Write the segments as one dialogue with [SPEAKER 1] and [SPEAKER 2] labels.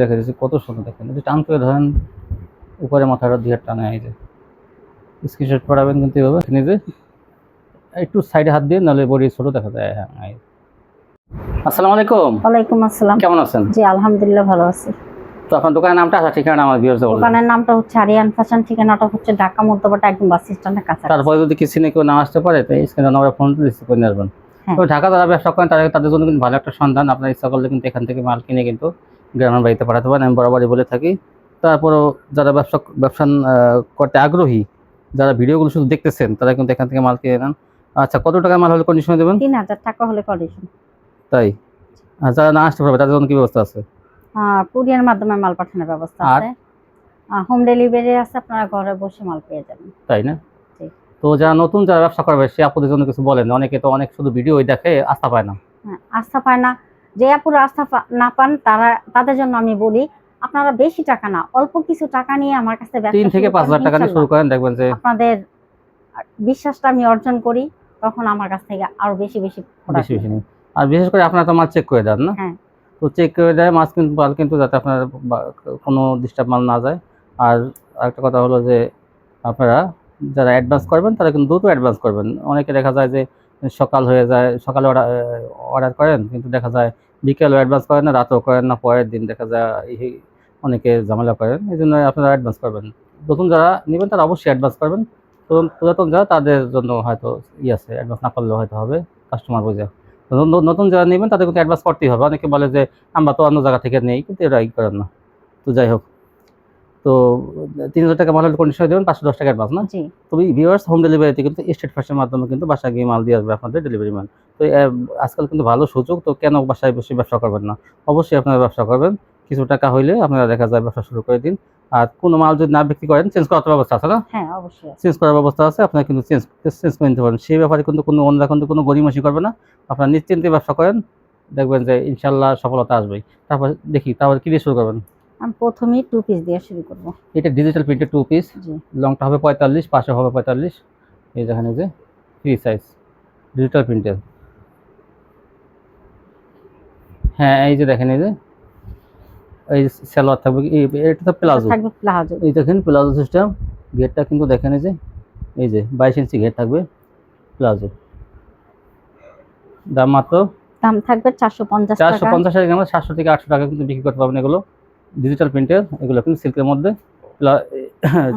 [SPEAKER 1] দেখা যাচ্ছে কত সুন্দর দেখেন। টান করে ধরেন উপরে মাথাটা দিয়ে টানে এই যে। স্ক্রিনশট পড়াবেন কিন্তু এভাবে একটু সাইডে হাত দিয়ে নাহলে বড়ি ছোট দেখা যায় হ্যাঁ আসসালামু আলাইকুম।
[SPEAKER 2] ওয়ালাইকুম আসসালাম।
[SPEAKER 1] কেমন আছেন?
[SPEAKER 2] জি আলহামদুলিল্লাহ ভালো আছি।
[SPEAKER 1] তো আপনার দোকানের নামটা আসা ঠিকানা আমার বিয়ার্সে বলবেন।
[SPEAKER 2] দোকানের নামটা হচ্ছে আরিয়ান ফ্যাশন ঠিকানাটা হচ্ছে ঢাকা মধ্যপাটা একদম বাস স্ট্যান্ডের কাছে
[SPEAKER 1] তারপরে যদি কিছু নিয়ে কেউ না আসতে পারে তো স্ক্রিনে নাম্বার ফোন রিসিভ করে আসবেন।
[SPEAKER 2] হ্যাঁ।
[SPEAKER 1] তো ঢাকা যারা ব্যবসা করেন তারা তাদের জন্য কিন্তু ভালো একটা সন্ধান। আপনার ইচ্ছা করলে কিন্তু এখান থেকে মাল কিনে কিন্তু গ্রামের বাড়িতে পাঠাতে পারেন। আমি বরাবরই বলে থাকি। তারপরও যারা ব্যবসা ব্যবসা করতে আগ্রহী যারা ভিডিওগুলো শুধু দেখতেছেন তারা কিন্তু এখান থেকে মাল কিনে নেন। আচ্ছা কত টাকার মাল হলে কন্ডিশনে দেবেন?
[SPEAKER 2] তিন হাজার টাকা হলে কন্ডিশন
[SPEAKER 1] তাই? আর যারা না আসতে পারবে তাদের জন্য কি ব্যবস্থা আছে?
[SPEAKER 2] কুরিয়ার মাধ্যমে মাল পাঠানোর ব্যবস্থা আছে। হোম ডেলিভারি আছে আপনারা ঘরে বসে মাল পেয়ে যাবেন।
[SPEAKER 1] তাই না? তো যারা নতুন যারা ব্যবসা করবে সে আপনাদের জন্য কিছু বলেন। অনেকে তো অনেক শুধু ভিডিও দেখে আস্থা পায় না।
[SPEAKER 2] হ্যাঁ, আস্থা পায় না। যে আপুরা আস্থা না পান তারা তাদের জন্য আমি বলি আপনারা বেশি টাকা না অল্প কিছু টাকা নিয়ে আমার কাছে ব্যবসা
[SPEAKER 1] তিন থেকে পাঁচ হাজার টাকা দিয়ে শুরু করেন দেখবেন যে
[SPEAKER 2] আপনাদের বিশ্বাসটা আমি অর্জন করি তখন আমার কাছ থেকে আরও বেশি বেশি
[SPEAKER 1] বেশি বেশি আর বিশেষ করে আপনারা তো মাল চেক করে দেন না?
[SPEAKER 2] হ্যাঁ।
[SPEAKER 1] তো চেক করে দেয়, মাছ কিন্তু মাল কিন্তু যাতে আপনার কোনো ডিস্টার্ব মাল না যায়। আর আরেকটা কথা হলো যে, আপনারা যারা অ্যাডভান্স করবেন, তারা কিন্তু দ্রুত অ্যাডভান্স করবেন। অনেকে দেখা যায় যে, সকাল হয়ে যায়, সকালে অর্ডার অর্ডার করেন, কিন্তু দেখা যায় বিকেলও অ্যাডভান্স করেন না, রাতেও করেন না, পরের দিন দেখা যায় এই অনেকে ঝামেলা করেন। এই জন্য আপনারা অ্যাডভান্স করবেন। নতুন যারা নেবেন, তারা অবশ্যই অ্যাডভান্স করবেন। পুরাতন যারা, তাদের জন্য হয়তো ই আছে অ্যাডভান্স না করলেও হয়তো হবে। কাস্টমার বুঝে। নতুন যারা নেবেন তাদের কিন্তু অ্যাডভান্স করতেই হবে। অনেকে বলে যে আমরা তো অন্য জায়গা থেকে নেই। কিন্তু এরা ই করেন না। তো যাই হোক। তো তিন হাজার টাকা মালের কন্ডিশনে দেবেন পাঁচশো দশ টাকা অ্যাডভান্স না?
[SPEAKER 2] জি।
[SPEAKER 1] তবে ভিউয়ার্স হোম ডেলিভারিতে কিন্তু স্টেট ফার্স্টের মাধ্যমে কিন্তু বাসায় গিয়ে মাল দিয়ে আসবে আপনাদের ডেলিভারি ম্যান তো আজকাল কিন্তু ভালো সুযোগ তো কেন বাসায় বসে ব্যবসা করবেন না? অবশ্যই আপনারা ব্যবসা করবেন। কিছু টাকা হইলে আপনারা দেখা যায় ব্যবসা শুরু করে দিন। আর কোনো মাল যদি না বিক্রি করেন চেঞ্জ করার ব্যবস্থা আছে না?
[SPEAKER 2] হ্যাঁ অবশ্যই
[SPEAKER 1] চেঞ্জ করার ব্যবস্থা আছে আপনারা কিন্তু চেঞ্জ চেঞ্জ করে নিতে পারেন। সেই ব্যাপারে কিন্তু কোনো অন্যরা কিন্তু কোনো গরিমসি করবে না। আপনারা নিশ্চিন্তে ব্যবসা করেন দেখবেন যে ইনশাল্লাহ সফলতা আসবেই। তারপর দেখি তারপর কি দিয়ে শুরু করবেন?
[SPEAKER 2] আমি প্রথমেই টু পিস দিয়ে শুরু করব।
[SPEAKER 1] এটা ডিজিটাল প্রিন্টের টু পিস লংটা হবে পঁয়তাল্লিশ পাশে হবে পঁয়তাল্লিশ। এই যেখানে যে ফ্রি সাইজ ডিজিটাল প্রিন্টের হ্যাঁ এই যে দেখেন এই যে এই সালোয়ার থাকবে এটা তো প্লাজো।
[SPEAKER 2] থাকবে প্লাজো।
[SPEAKER 1] এই দেখেন প্লাজো সিস্টেম ঘেরটা কিন্তু দেখেন এই যে এই যে বাইশ ইঞ্চি ঘের থাকবে প্লাজো। দাম মাত্র?
[SPEAKER 2] দাম থাকবে চারশো পঞ্চাশ
[SPEAKER 1] চারশো পঞ্চাশ টাকা সাতশো থেকে আটশো টাকা কিন্তু বিক্রি করতে পারবেন এগুলো। ডিজিটাল প্রিন্টের এগুলো কিন্তু সিল্কের মধ্যে।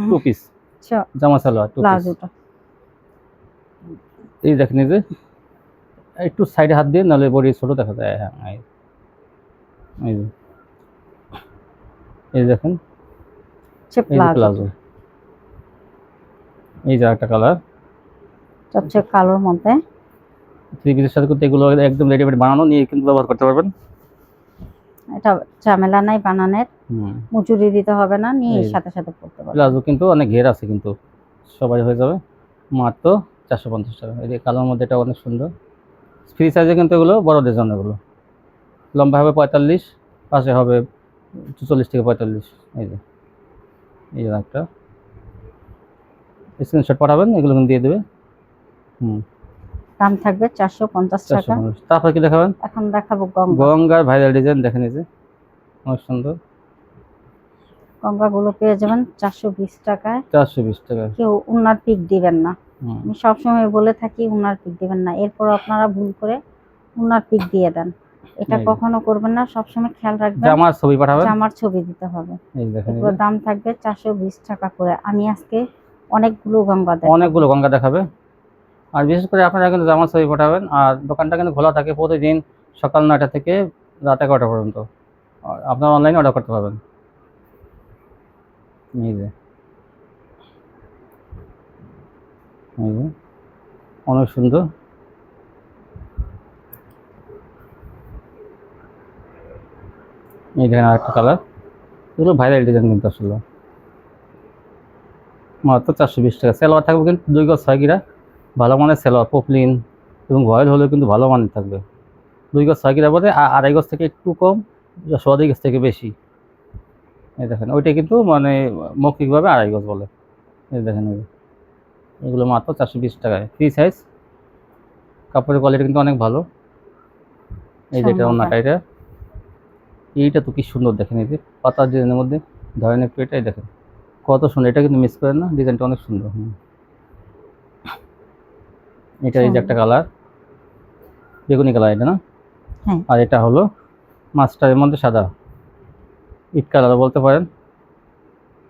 [SPEAKER 1] টু পিস জামা সালোয়ার টু পিস
[SPEAKER 2] প্লাজোটা।
[SPEAKER 1] এই দেখেন যে একটু সাইডে হাত দিয়ে নাহলে বডি ছোট দেখা যায়। হ্যাঁ এই এই দেখেন
[SPEAKER 2] প্লাজো
[SPEAKER 1] এই যে একটা কালার
[SPEAKER 2] হচ্ছে কালোর মধ্যে।
[SPEAKER 1] থ্রি পিসের সাথে কিন্তু এগুলো একদম রেডিমেড বানানো নিয়ে কিন্তু ব্যবহার করতে পারবেন।
[SPEAKER 2] এটা ঝামেলা নাই বানানের। মজুরি দিতে হবে না নিয়ে। সাথে সাথে পড়তে পারবে
[SPEAKER 1] প্লাজো কিন্তু অনেক ঘের আছে কিন্তু সবাই হয়ে যাবে। মাত্র চারশো পঞ্চাশ টাকা। এই কালোর মধ্যে এটা অনেক সুন্দর। ফ্রি সাইজে কিন্তু এগুলো বড়দের জন্য এগুলো। লম্বা হবে পঁয়তাল্লিশ পাশে হবে চুচল্লিশ থেকে পঁয়তাল্লিশ এই যে এই যে একটা স্ক্রিনশট পাঠাবেন এগুলো কিন্তু দিয়ে দেবে। হুম।
[SPEAKER 2] দাম থাকবে চারশো পঞ্চাশ টাকা।
[SPEAKER 1] তারপর কি দেখাবেন?
[SPEAKER 2] এখন দেখাবো গঙ্গা।
[SPEAKER 1] গঙ্গার ভাইরাল ডিজাইন দেখেন এই যে অনেক সুন্দর।
[SPEAKER 2] গঙ্গা গুলো পেয়ে যাবেন চারশো বিশ টাকায়।
[SPEAKER 1] চারশো বিশ টাকা।
[SPEAKER 2] কেউ উনার পিক দিবেন না। আমি সবসময় বলে থাকি উনার পিক দিবেন না। এরপর আপনারা ভুল করে উনার পিক দিয়ে দেন। এটা। কখনো করবেন না সবসময় খেয়াল রাখবেন।
[SPEAKER 1] জামার ছবি পাঠাবেন?
[SPEAKER 2] জামার ছবি দিতে হবে।
[SPEAKER 1] এই দেখেন এই
[SPEAKER 2] এগুলোর দাম থাকবে চারশো বিশ টাকা করে। আমি আজকে অনেকগুলো গঙ্গা দেব
[SPEAKER 1] অনেকগুলো গঙ্গা দেখাবে। আর বিশেষ করে আপনারা কিন্তু জামার ছবি পাঠাবেন। আর দোকানটা কিন্তু খোলা থাকে প্রতিদিন সকাল নয়টা থেকে রাত এগারোটা পর্যন্ত। আর আপনারা অনলাইনে অর্ডার করতে পারবেন। এই যে। এই যে। অনেক সুন্দর। এই দেখেন আরেকটা কালার এগুলো ভাইরাল ডিজাইন কিন্তু আসলে। মাত্র চারশো বিশ টাকা। সেলোয়ার থাকবে কিন্তু দুই গজ ছয় গিরা। ভালো মানের সেলোয়ার পপলিন এবং ভয়েল হলেও কিন্তু ভালো মানের থাকবে। দুই গজ ছয় গিরা বলতে আ- আড়াই গজ থেকে একটু কম সোয়াদি গজ থেকে বেশি। এই দেখেন ওইটা কিন্তু মানে মৌখিকভাবে আড়াই গজ বলে। এই দেখেন এগুলো মাত্র চারশো বিশ টাকায়। ফ্রি সাইজ কাপড়ের কোয়ালিটি কিন্তু অনেক ভালো। এই যে এটা এটা। এইটা তো কি সুন্দর দেখেন এই যে পাতার ডিজাইনের মধ্যে ধরেন একটু এটাই দেখেন। কত সুন্দর এটা কিন্তু মিস করেন না ডিজাইনটা অনেক সুন্দর। এটা এই যে একটা কালার বেগুনি কালার এটা না?
[SPEAKER 2] হ্যাঁ।
[SPEAKER 1] আর এটা হলো মাস্টারের মধ্যে সাদা। ইট কালার বলতে পারেন।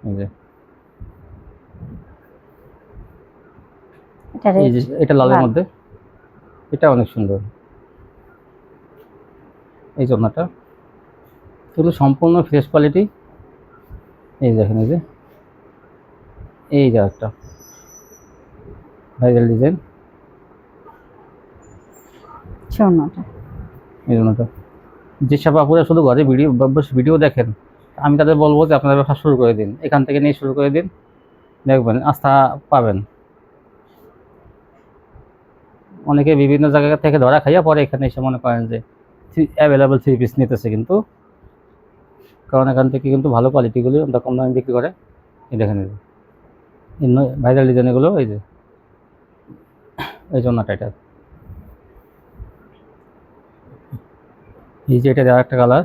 [SPEAKER 1] এই যে।
[SPEAKER 2] এটা
[SPEAKER 1] লালের মধ্যে। এটা অনেক সুন্দর। এই জন্যটা এগুলো সম্পূর্ণ ফ্রেশ কোয়ালিটি এই দেখেন এই যে। এই যে একটা ভাইরাল ডিজাইন
[SPEAKER 2] স্বর্ণটা
[SPEAKER 1] এই জন্যটা যেসব আপুরা শুধু ঘরে ভিডিও ভিডিও দেখেন। আমি তাদের বলব যে আপনারা ব্যবসা শুরু করে দিন। এখান থেকে নিয়ে শুরু করে দিন। দেখবেন আস্থা পাবেন। অনেকে বিভিন্ন জায়গা থেকে ধরা খাইয়া পরে এখানে এসে মনে করেন যে অ্যাভেলেবল থ্রি পিস নিতেছে কিন্তু। কারণ এখান থেকে কিন্তু ভালো কোয়ালিটিগুলি আমরা কম দামে বিক্রি করে এই দেখেন এই যে ভাইরাল ডিজাইনগুলো এই যে। এই জন্যটা এটা এই যে এটা দেওয়া একটা কালার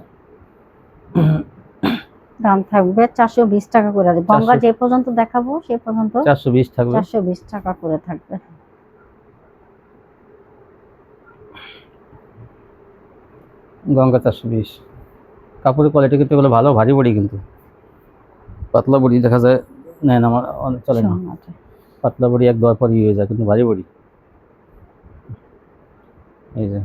[SPEAKER 2] দাম থাকবে চারশো বিশ টাকা করে। গঙ্গা যে পর্যন্ত দেখাবো সে পর্যন্ত
[SPEAKER 1] চারশো বিশ থাকবে।
[SPEAKER 2] চারশো বিশ টাকা করে থাকবে।
[SPEAKER 1] গঙ্গা চারশো বিশ। কাপড়ের কোয়ালিটি কিন্তু এগুলো ভালো ভারী বড়ি কিন্তু। পাতলা বড়ি দেখা যায় নেন আমার অনেক চলে না পাতলা বড়ি এক দেওয়ার পরই হয়ে যায় কিন্তু ভারী বড়ি। এই যে।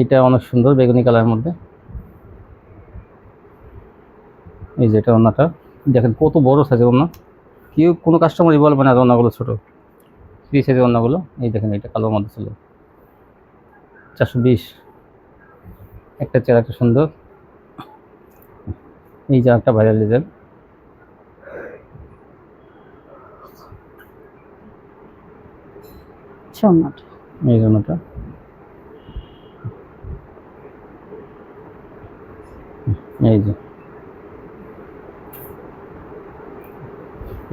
[SPEAKER 1] এটা অনেক সুন্দর বেগুনি কালারের মধ্যে। এই যে এটা ওনাটা দেখেন কত বড় সাইজের ওনা কেউ কোনো কাস্টমারই বলবে না ওনাগুলো ছোটো। থ্রি সাইজের অন্যগুলো। এই দেখেন এটা কালোর মধ্যে ছিল। চারশো বিশ। একটা চেয়ার একটা সুন্দর। এই যে একটা ভাইরাল ডিজাইন এই জন্যটা এই যে।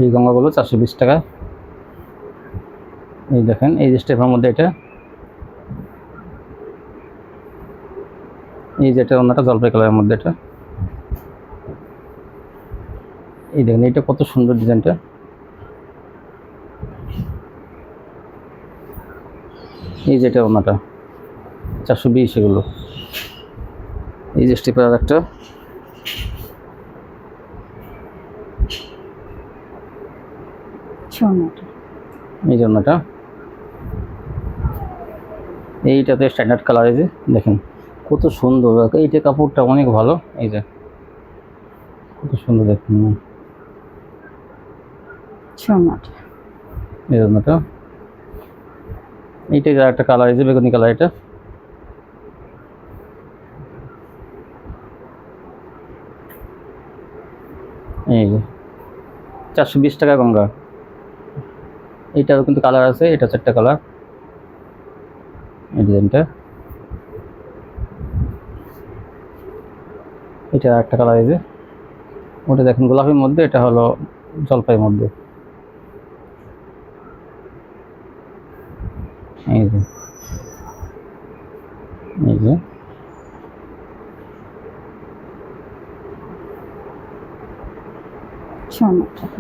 [SPEAKER 1] এই গঙ্গাগুলো চারশো বিশ টাকা। এই দেখেন এই যে স্টেপের মধ্যে এটা। এই যে এটা অন্যটা জলপাই কালারের মধ্যে এটা। এই দেখেন এটা কত সুন্দর ডিজাইনটা। এই যেটা ওনাটা চারশো বিশ এগুলো। এই যে স্টিপার আর একটা। এই ওনাটা। এইটাতে স্ট্যান্ডার্ড কালার এই যে দেখেন কত সুন্দর। এইটা কাপড়টা অনেক ভালো এই যে কত সুন্দর দেখুন। এই এইটা একটা কালার এই বেগুনি কালার এটা। এই যে চারশো বিশ টাকা গঙ্গা। এইটারও কিন্তু কালার আছে এটা চারটা কালার এই ডিজাইনটা। এটা একটা কালার এই যে। ওটা দেখেন গোলাপির মধ্যে এটা হলো জলপাইয়ের মধ্যে। এই যে। এই যে।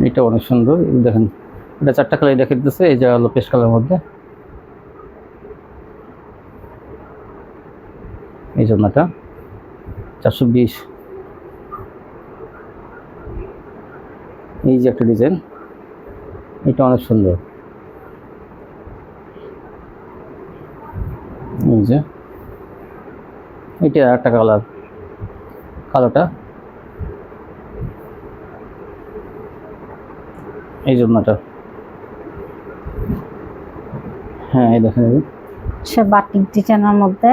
[SPEAKER 1] এটা অনেক সুন্দর দেখেন। এটা চারটা কালার দেখে দিতেছে এই যে হলো পেস্ট কালার মধ্যে। জন্যটা চারশো বিশ। এই যে একটা ডিজাইন এটা অনেক সুন্দর। এই যে, এটা একটা কালার কালোটা। এই জন্যটা হ্যাঁ এই দেখেন।
[SPEAKER 2] সে বাটিক ডিজাইনের মধ্যে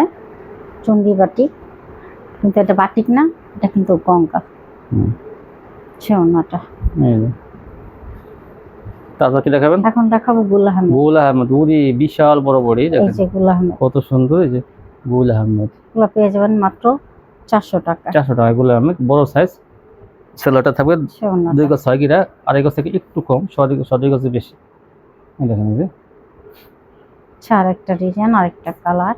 [SPEAKER 2] চুঙ্গি বাটিক কিন্তু এটা বাটিক না এটা কিন্তু গঙ্গা।
[SPEAKER 1] তারপর কি দেখাবেন?
[SPEAKER 2] এখন দেখাবো গুল আহমেদ।
[SPEAKER 1] গুল আহমেদ উরি বিশাল বড় বড়ি
[SPEAKER 2] এই যে গুল আহমেদ।
[SPEAKER 1] কত সুন্দর এই যে গুল আহমেদ।
[SPEAKER 2] পেয়ে যাবেন মাত্র চারশো টাকা।
[SPEAKER 1] চারশো টাকা গুল আহমেদ বড় সাইজ সেলোটা থাকবে
[SPEAKER 2] সে অন্যটা।
[SPEAKER 1] দুই গজ ছয় গিরা আড়াই গজ থেকে একটু কম গজ বেশি। দেখেন যে।
[SPEAKER 2] আচ্ছা আরেকটা ডিজাইন আরেকটা কালার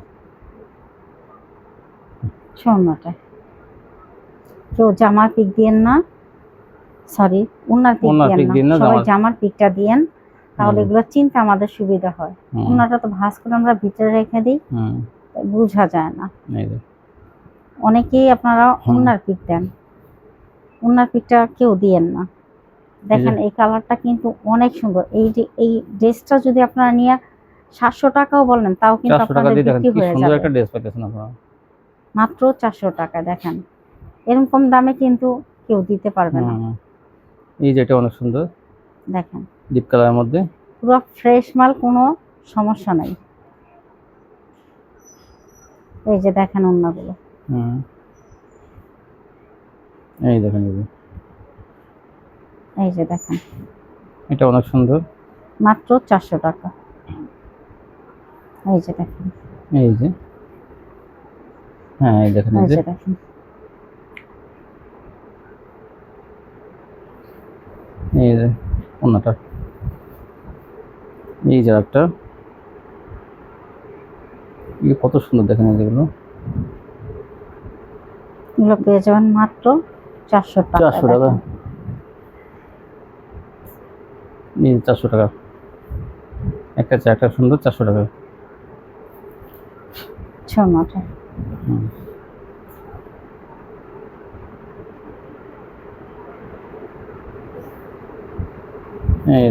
[SPEAKER 2] স্বর্ণটা। কেউ জামার পিক দিয়েন না। সরি উনার পিক দিয়েন না। সবাই
[SPEAKER 1] জামার-
[SPEAKER 2] পিকটা দিয়েন। তাহলে এগুলো চিনতে আমাদের সুবিধা হয়। উনাটা তো ভাঁজ করে আমরা ভিতরে রেখে দিই। বোঝা যায় না। অনেকেই আপনারা। উনার পিক দেন। উনার পিকটা কেউ দিয়েন না। দেখেন এই কালারটা কিন্তু অনেক সুন্দর। এই যে এই ড্রেসটা যদি আপনারা নিয়ে সাতশো টাকাও বলেন তাও কিন্তু আপনাদের বিক্রি হয়ে যাবে।
[SPEAKER 1] একটা ড্রেস পাইতেছেন আপনারা।
[SPEAKER 2] মাত্র চারশো টাকা দেখেন। এরকম দামে কিন্তু কেউ দিতে পারবে না।
[SPEAKER 1] এই যে এটা অনেক সুন্দর।
[SPEAKER 2] দেখেন।
[SPEAKER 1] ডিপ কালারের মধ্যে।
[SPEAKER 2] পুরো ফ্রেশ মাল কোনো সমস্যা নাই। এই যে দেখেন অন্যগুলো।
[SPEAKER 1] হুম। এই দেখেন এই যে।
[SPEAKER 2] এই যে দেখেন।
[SPEAKER 1] এটা অনেক সুন্দর।
[SPEAKER 2] মাত্র চারশো টাকা। এই যে দেখেন।
[SPEAKER 1] এই যে। হ্যাঁ এই দেখেন এই
[SPEAKER 2] এই
[SPEAKER 1] যে। এই যে অন্যটা এই যে একটা এই কত সুন্দর দেখেন যেগুলো।
[SPEAKER 2] এগুলো পেয়ে যাবেন মাত্র চারশো টাকা
[SPEAKER 1] চারশো টাকা। এই চারশো টাকা। একটা চা একটা সুন্দর চারশো টাকা।
[SPEAKER 2] সোনাটা
[SPEAKER 1] হুম। এই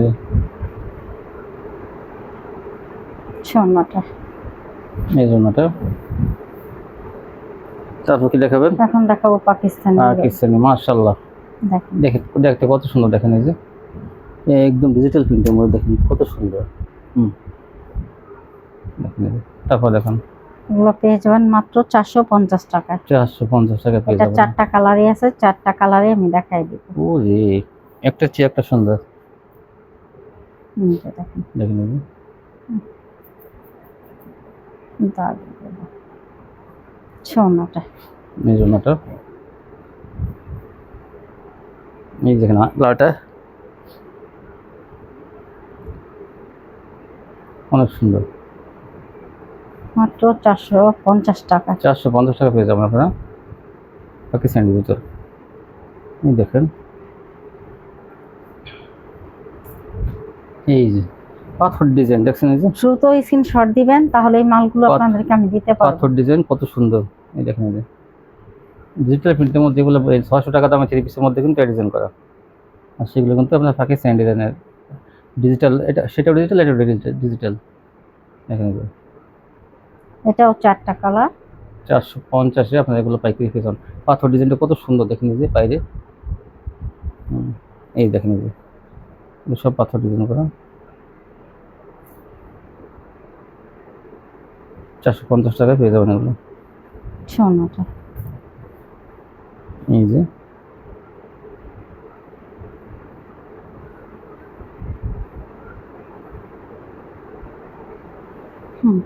[SPEAKER 1] এই তারপর কি দেখাবেন?
[SPEAKER 2] এখন দেখাবো পাকিস্তানি
[SPEAKER 1] আর কিস্তানি
[SPEAKER 2] দেখেন।
[SPEAKER 1] দেখতে কত সুন্দর দেখেন এই যে। একদম ডিজিটাল প্রিন্টের মধ্যে দেখেন কত সুন্দর। হুম। তারপর দেখেন।
[SPEAKER 2] এগুলো পেয়ে যাবেন মাত্র চারশো পঞ্চাশ টাকা।
[SPEAKER 1] চারশো পঞ্চাশ টাকা পেয়ে যাবেন।
[SPEAKER 2] চারটা কালারই আছে চারটা কালারে আমি দেখাই দিব।
[SPEAKER 1] ও একটা চেয়ে একটা সুন্দর
[SPEAKER 2] দেখেন।
[SPEAKER 1] দেখেন এই দেখেন অনেক সুন্দর।
[SPEAKER 2] মাত্র চারশো পঞ্চাশ টাকা।
[SPEAKER 1] চারশো পঞ্চাশ টাকা পেয়ে যাবেন আপনারা। পাকিস্তানি ভিতর। এই দেখেন। এই যে পাথর ডিজাইন দেখছেন এই যে?
[SPEAKER 2] দ্রুত স্ক্রিনশট দিবেন তাহলে এই মালগুলো আপনাদেরকে আমি দিতে পারব।
[SPEAKER 1] পাথর ডিজাইন কত সুন্দর। এই দেখেন এই যে। ডিজিটাল প্রিন্টের মধ্যে এগুলো ছশো টাকা দামে থ্রি পিসের মধ্যে কিন্তু ডিজাইন করা। আর সেগুলো কিন্তু আপনার পাকিস্তানি ডিজাইনের ডিজিটাল এটা সেটাও ডিজিটাল এটা ডিজিটাল দেখেন এই যে।
[SPEAKER 2] এটাও চারটা কালার।
[SPEAKER 1] চারশো পঞ্চাশে আপনার এগুলো পাইকারি পেয়ে যান পাথর ডিজাইনটা কত সুন্দর দেখেন যে বাইরে। এই দেখেন যে। সব পাথর ডিজাইন করা। চারশো পঞ্চাশ টাকায় পেয়ে যাবেন এগুলো।
[SPEAKER 2] সোনাটা
[SPEAKER 1] এই যে
[SPEAKER 2] হুম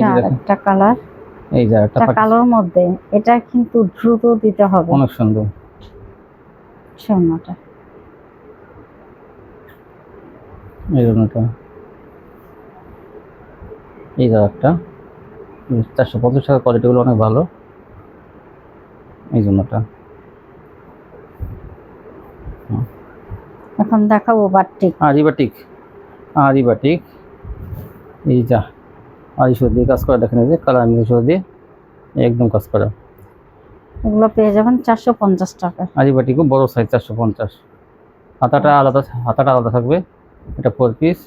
[SPEAKER 1] দেখেন।
[SPEAKER 2] একটা কালার।
[SPEAKER 1] এই যে একটা
[SPEAKER 2] কালোর মধ্যে। এটা কিন্তু দ্রুত দিতে হবে।
[SPEAKER 1] অনেক সুন্দর।
[SPEAKER 2] সোনাটা
[SPEAKER 1] এই জন্যটা এই যে একটা। চারশো পঞ্চাশ টাকা কোয়ালিটিগুলো অনেক ভালো। এই জন্যটা
[SPEAKER 2] এখন দেখাবো বাটিক।
[SPEAKER 1] আরিবাটিক। আরিবাটিক। এই যা। আরিশো দিয়ে কাজ করা দেখেন এই যে কালার মিশো দিয়ে একদম কাজ করা।
[SPEAKER 2] এগুলো পেয়ে যাবেন চারশো পঞ্চাশ টাকা।
[SPEAKER 1] আরিবাটিকও বড় সাইজ চারশো পঞ্চাশ। হাতাটা আলাদা হাতাটা আলাদা থাকবে। এটা ফোর পিস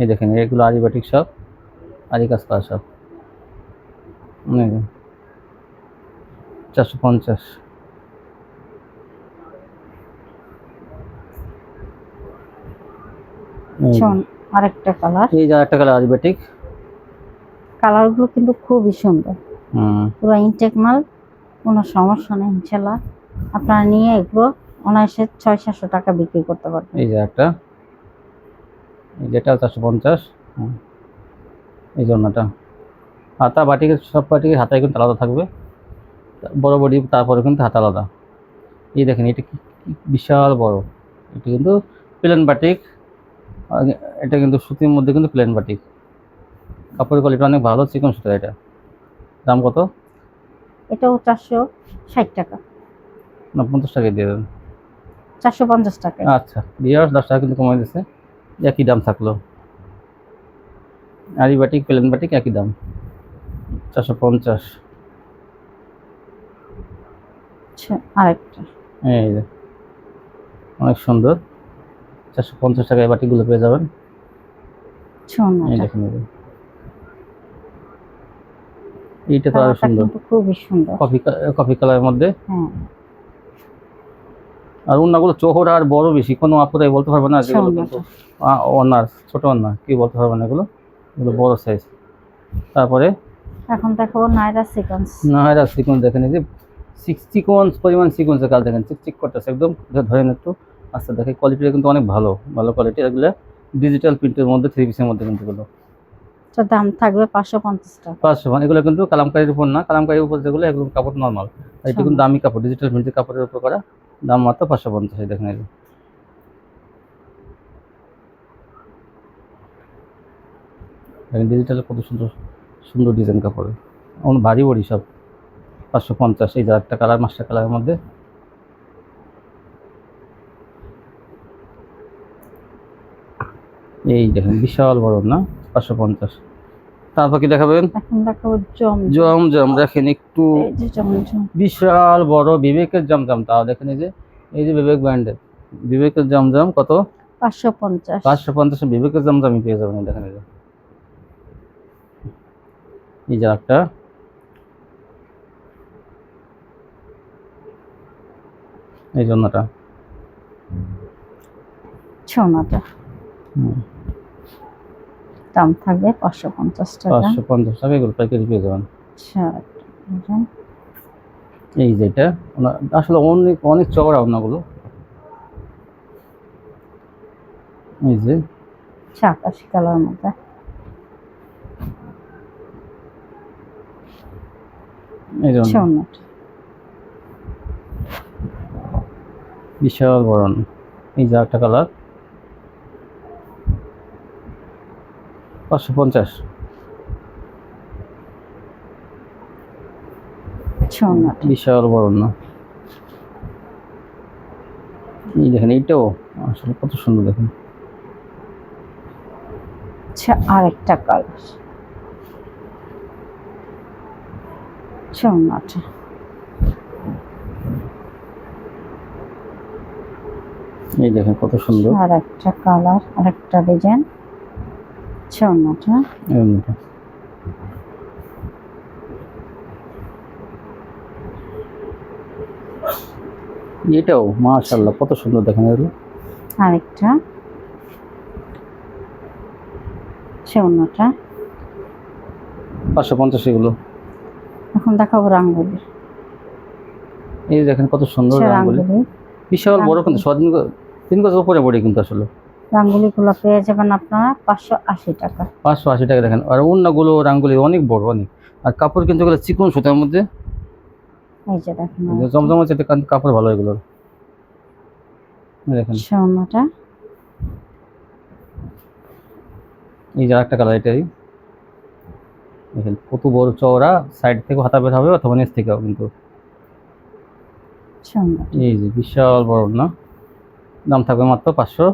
[SPEAKER 1] এই দেখেন এগুলো আরিবাটিক সব আরি কাজ করা সব। চারশো পঞ্চাশ।
[SPEAKER 2] আরেকটা কালার
[SPEAKER 1] এই যে একটা কালার আরিবাটিক
[SPEAKER 2] কালারগুলো কিন্তু খুবই সুন্দর। পুরো ইনটেক মাল কোনো সমস্যা নেই ইনশাল্লাহ আপনারা নিয়ে এগুলো অনায়াসে ছয় সাতশো টাকা বিক্রি করতে পারবেন।
[SPEAKER 1] এই যে একটা। এই যেটা চারশো পঞ্চাশ। এই জন্যটা। হাতা বাটিকে সব বাটিকে হাতায় কিন্তু আলাদা থাকবে। বড় বডি তারপরে কিন্তু হাত আলাদা। এই দেখেন এটা বিশাল বড়। এটা কিন্তু প্লেন বাটিক এটা কিন্তু সুতির মধ্যে কিন্তু প্লেন বাটিক কাপড়ের কোয়ালিটি অনেক ভালো চিকন সুতা এটা। দাম কত?
[SPEAKER 2] এটাও চারশো ষাট টাকা।
[SPEAKER 1] না পঞ্চাশ টাকা দিয়ে দেবেন
[SPEAKER 2] চারশো পঞ্চাশ টাকায়।
[SPEAKER 1] আচ্ছা বিয়ার দশ টাকা কিন্তু কমাই দিচ্ছে একই দাম থাকল। আরি বাটিক প্লেন বাটিক একই দাম। চারশো পঞ্চাশ।
[SPEAKER 2] আচ্ছা আরেকটা।
[SPEAKER 1] এই যে অনেক সুন্দর। চারশো পঞ্চাশ টাকায় বাটিগুলো পেয়ে যাবেন। এই
[SPEAKER 2] ছোনাটা
[SPEAKER 1] দেখুন এই যে। এইটা তো
[SPEAKER 2] আরও
[SPEAKER 1] সুন্দর।
[SPEAKER 2] খুবই সুন্দর।
[SPEAKER 1] কফি কফি কালারের মধ্যে।
[SPEAKER 2] হ্যাঁ।
[SPEAKER 1] আর অন্যগুলো চোহরা আর বড় বেশি কোনো আপুরাই বলতে পারবে না যেগুলো কিন্তু অনার ছোট অনার কি বলতে পারবে না এগুলো? এগুলো বড় সাইজ তারপরে?
[SPEAKER 2] এখন দেখাবো নাইরা সিকোয়েন্স
[SPEAKER 1] নাহারা সিকোয়েন্স দেখেন এই যে সিক্স সিকোয়েন্স পরিমাণ সিকোয়েন্সের কাজ দেখেন। চিক চিক করতেছে একদম। ধরেন একটু আস্তে দেখে। কোয়ালিটিটা কিন্তু অনেক ভালো। ভালো কোয়ালিটি এগুলো ডিজিটাল প্রিন্টের মধ্যে থ্রি পিসের মধ্যে কিন্তু এগুলো।
[SPEAKER 2] তো দাম থাকবে পাঁচশো পঞ্চাশ টাকা।
[SPEAKER 1] পাঁচশো এগুলো কিন্তু কালামকারির উপর না কালামকারির উপর যেগুলো এগুলো কাপড় নর্মাল এটা কিন্তু দামি কাপড় ডিজিটাল প্রিন্টের কাপড়ের উপর করা দাম মাত্র পাঁচশো পঞ্চাশ দেখেন। দেখেন ডিজিটালে কত সুন্দর সুন্দর ডিজাইন কাপড়। অনেক ভারী বড়ি সব পাঁচশো পঞ্চাশ এই একটা কালার মাস্টার কালারের মধ্যে। এই দেখেন বিশাল বড় না? পাঁচশো পঞ্চাশ। তারপর কি দেখাবেন?
[SPEAKER 2] জম
[SPEAKER 1] জম। জম দেখেন একটু বিশাল বড় বিবেকের জমজম। তাও দেখেন এই যে এই যে বিবেক ব্র্যান্ডের। বিবেকের জমজম কত?
[SPEAKER 2] পাঁচশো পঞ্চাশ।
[SPEAKER 1] পাঁচশো পঞ্চাশে বিবেকের জমজমই পেয়ে যাবেন দেখেন এই যে। এই যে একটা এই জন্যটা
[SPEAKER 2] ছোনাটা
[SPEAKER 1] হুম,
[SPEAKER 2] দাম থাকবে পাঁচশো পঞ্চাশ টাকা।
[SPEAKER 1] পাঁচশো পঞ্চাশ টাকা এগুলো পাইকারি পেয়ে যাবেন।
[SPEAKER 2] আচ্ছা
[SPEAKER 1] এই যে এটা আসলে অনেক অনেক চওড়া ওনাগুলো। এই যে।
[SPEAKER 2] আচ্ছা আকাশি কালার মধ্যে।
[SPEAKER 1] এই বিশাল না। এই যে একটা কালার। পাঁচশো পঞ্চাশ। বিশাল বড় না। এই দেখেন এইটাও আসলে কত সুন্দর দেখেন।
[SPEAKER 2] আচ্ছা আরেকটা কালার। ছোনাটা
[SPEAKER 1] এই দেখেন কত সুন্দর।
[SPEAKER 2] আর একটা কালার আর একটা ডিজাইন। ছোনাটা
[SPEAKER 1] এরকম এটা। এটাও মাশাল্লাহ কত সুন্দর দেখেন এগুলো।
[SPEAKER 2] আরেকটা। ছোনাটা
[SPEAKER 1] পাঁচশো পঞ্চাশ এগুলো।
[SPEAKER 2] এখন দেখাবো রাঙ্গুলি।
[SPEAKER 1] এই দেখেন কত সুন্দর রাঙ্গুলি।
[SPEAKER 2] রাঙ্গুলি।
[SPEAKER 1] বিশাল বড় কিন্তু স্বাধীন তিন গজ উপরে পড়ে কিন্তু আসলে।
[SPEAKER 2] রাঙ্গুলিগুলো পেয়ে যাবেন আপনারা পাঁচশো আশি টাকা।
[SPEAKER 1] পাঁচশো আশি টাকা দেখেন। আর অন্যগুলো রাঙ্গুলি অনেক বড় অনেক। আর কাপড় কিন্তু এগুলো চিকন সুতার মধ্যে।
[SPEAKER 2] এই যে দেখেন
[SPEAKER 1] জমজম আছে কাপড় ভালো এগুলোর। এই দেখেন।
[SPEAKER 2] সোনাটা
[SPEAKER 1] এই যে একটা কালার এটাই। দেখেন কত বড় চওড়া সাইড থেকে হাতা বের হবে অথবা নিচ থেকেও কিন্তু। এই যে বিশাল বড় না? দাম থাকবে মাত্র পাঁচশো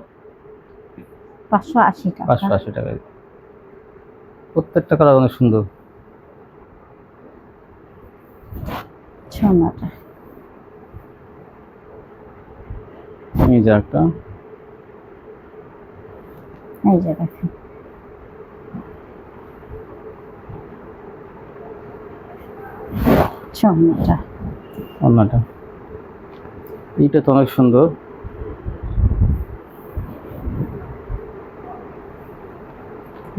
[SPEAKER 2] পাঁচশো আশি টাকা।
[SPEAKER 1] পাঁচশো আশি টাকায়। প্রত্যেকটা কালার অনেক সুন্দর।
[SPEAKER 2] সোনাটা
[SPEAKER 1] এই যে একটা।
[SPEAKER 2] এই যে দেখেন। সোনাটা
[SPEAKER 1] অন্যটা। এইটা তো অনেক সুন্দর।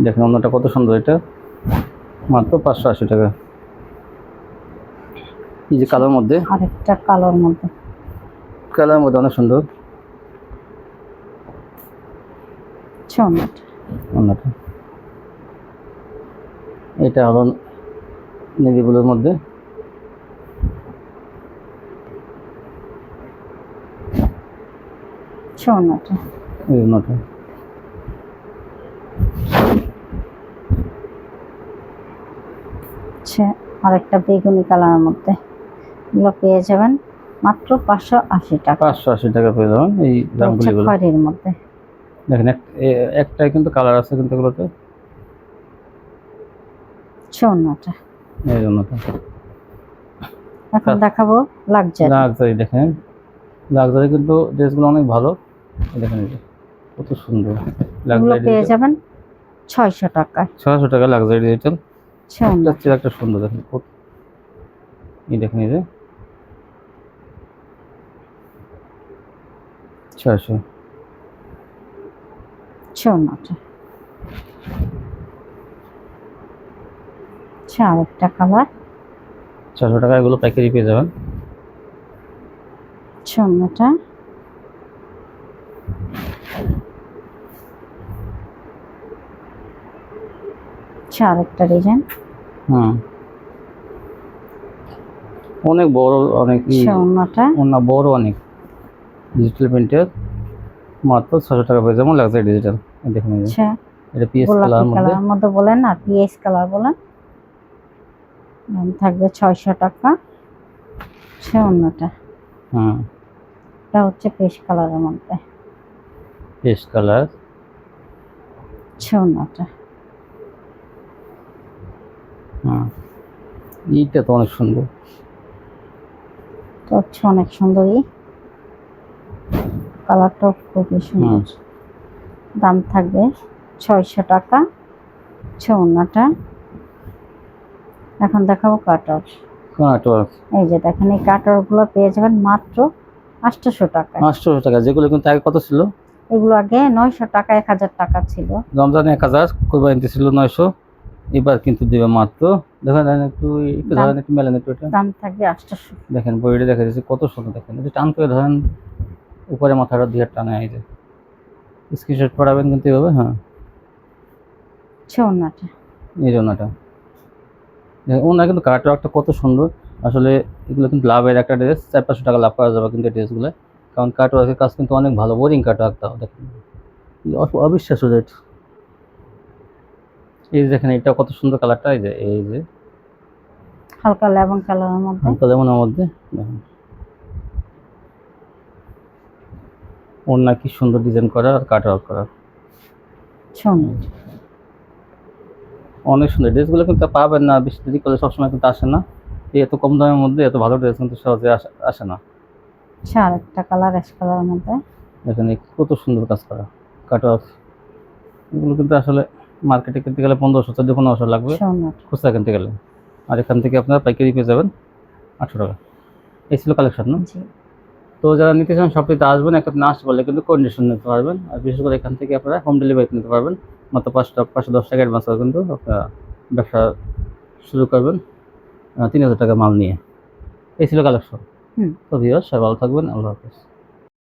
[SPEAKER 1] দেখেন অন্যটা কত সুন্দর এটা? মাত্র পাঁচশো আশি টাকা। এই যে কালোর মধ্যে।
[SPEAKER 2] আরেকটা কালোর মধ্যে।
[SPEAKER 1] কালোর মধ্যে অনেক সুন্দর। এটা হলো নেভিগুলোর মধ্যে। ছটা
[SPEAKER 2] আচ্ছা আরেকটা বেগুনি কালারের মধ্যে। এগুলো পেয়ে যাবেন মাত্র পাঁচশো আশি টাকা।
[SPEAKER 1] পাঁচশো আশি টাকা পেয়ে যাবেন এই দামগুলিগুলো
[SPEAKER 2] খয়েরির মধ্যে।
[SPEAKER 1] দেখেন এক- একটাই কিন্তু কালার আছে কিন্তু এগুলোতে।
[SPEAKER 2] ওনাটা
[SPEAKER 1] এই অন্যটা
[SPEAKER 2] এখন দেখাবো লাক্সারি
[SPEAKER 1] লাক্সারি দেখেন। লাক্সারি কিন্তু ড্রেসগুলো অনেক ভালো। এই দেখেন কত সুন্দর।
[SPEAKER 2] এগুলো পেয়ে যাবেন ছয়শো
[SPEAKER 1] টাকা লাক্সারি ডিজিটাল
[SPEAKER 2] আচ্ছা।
[SPEAKER 1] যাচ্ছে একটা সুন্দর দেখেন কত এই দেখেন এই যে। ছয়শো
[SPEAKER 2] আচ্ছা। ওনাটা আচ্ছা আরেকটা কালার।
[SPEAKER 1] ছশো টাকা এগুলো প্যাকেজই পেয়ে যাবেন।
[SPEAKER 2] আচ্ছা ওনাটা আচ্ছা আরেকটা ডিজাইন
[SPEAKER 1] হুম। অনেক বড় অনেক ই-
[SPEAKER 2] আচ্ছা ওনাটা
[SPEAKER 1] না বড় অনেক। ডিজিটাল প্রিন্টের মাত্র ছশো টাকা পেয়ে যাবেন লাক্সারি ডিজিটাল দেখুন
[SPEAKER 2] আচ্ছা
[SPEAKER 1] এটা পিএস কালার মধ্যে।
[SPEAKER 2] মধ্যে বলেন না পিএস কালার বলেন। দাম থাকবে ছয়শো টাকা। আচ্ছা অন্যটা।
[SPEAKER 1] হুম।
[SPEAKER 2] এটা হচ্ছে পেশ কালারের মধ্যে।
[SPEAKER 1] পিএস কালার
[SPEAKER 2] আচ্ছা অন্যটা।
[SPEAKER 1] হুম এইটা তো অনেক সুন্দর।
[SPEAKER 2] তো হচ্ছে অনেক সুন্দরই কালারটাও খুবই সুন্দর। দাম থাকবে ছয়শো টাকা অন্যটা এখন দেখাবো কাটার।
[SPEAKER 1] নেটওয়ার্ক
[SPEAKER 2] এই যে দেখেন এই কাটারগুলো পেয়ে যাবেন মাত্র আটশোশো টাকায়
[SPEAKER 1] পাঁচশো টাকা যেগুলো কিন্তু আগে কত ছিল?
[SPEAKER 2] এগুলো আগে নয়শো টাকা এক হাজার টাকা ছিল।
[SPEAKER 1] রমজানে এক হাজার কোরবানিতে ছিল নয়শো। এবার কিন্তু দেবে মাত্র দেখেন দেখেন একটু একটু ধরেন একটু মেলেন একটু এটা।
[SPEAKER 2] দাম থাকবে আটশোশো।
[SPEAKER 1] দেখেন বইটা দেখা যাচ্ছে কত সুন্দর দেখেন। একটু টান করে ধরেন উপরে মাথাটা দিয়ে টানে যে। স্ক্রিনশট পড়াবেন কিন্তু এভাবে হ্যাঁ।
[SPEAKER 2] অন্যটা
[SPEAKER 1] এই জন্যটা ওনার কিন্তু কার্টওয়ার্কটা কত সুন্দর। আসলে এগুলো কিন্তু লাভের একটা ড্রেস চার পাঁচশো টাকা লাভ করা যাবে কিন্তু এই ড্রেসগুলো কারণ কার্টওয়ার্কের কাজ কিন্তু অনেক ভালো বোরিং কার্টওয়ার্কটাও দেখেন। অ- অবিশ্বাস্য রেট এই যে দেখেন এটা কত সুন্দর কালারটা এই যে এই যে।
[SPEAKER 2] হালকা লেমন কালারের মধ্যে।
[SPEAKER 1] হালকা লেমনের মধ্যে দেখেন। ওনার কি সুন্দর ডিজাইন করা আর কাটওয়ার্ক করা
[SPEAKER 2] আচ্ছা
[SPEAKER 1] অনেক সুন্দর। ড্রেসগুলো কিন্তু পাবেন না বেশি দেরি করলে সবসময় কিন্তু আসে না। এত কম দামের মধ্যে এত ভালো ড্রেস কিন্তু সহজে আসে- না।
[SPEAKER 2] আচ্ছা আরেকটা কালার অ্যাশ কালারের মধ্যে।
[SPEAKER 1] এখানে কত সুন্দর কাজ করা কাটওয়ার্ক এগুলো কিন্তু আসলে মার্কেটে কিনতে গেলে পনেরোশো চোদ্দ পনেরোশো লাগবে। খুচরা কিনতে গেলে। আর এখান থেকে আপনারা পাইকারি পেয়ে যাবেন আটশো টাকা। এই ছিল কালেকশন না? তো যারা নিতে চান সব সবটিতে আসবেন একটা না আসতে পারলে কিন্তু কন্ডিশন নিতে পারবেন। আর বিশেষ করে এখান থেকে আপনারা হোম ডেলিভারি নিতে পারবেন। মাত্র পাঁচটা পাঁচশো দশ টাকা অ্যাডভান্স করে কিন্তু আপনারা ব্যবসা শুরু করবেন তিন হাজার টাকা মাল নিয়ে। এই ছিল কালেকশন
[SPEAKER 2] হুম।
[SPEAKER 1] তো ভিওর সবাই ভালো থাকবেন আল্লাহ হাফিজ।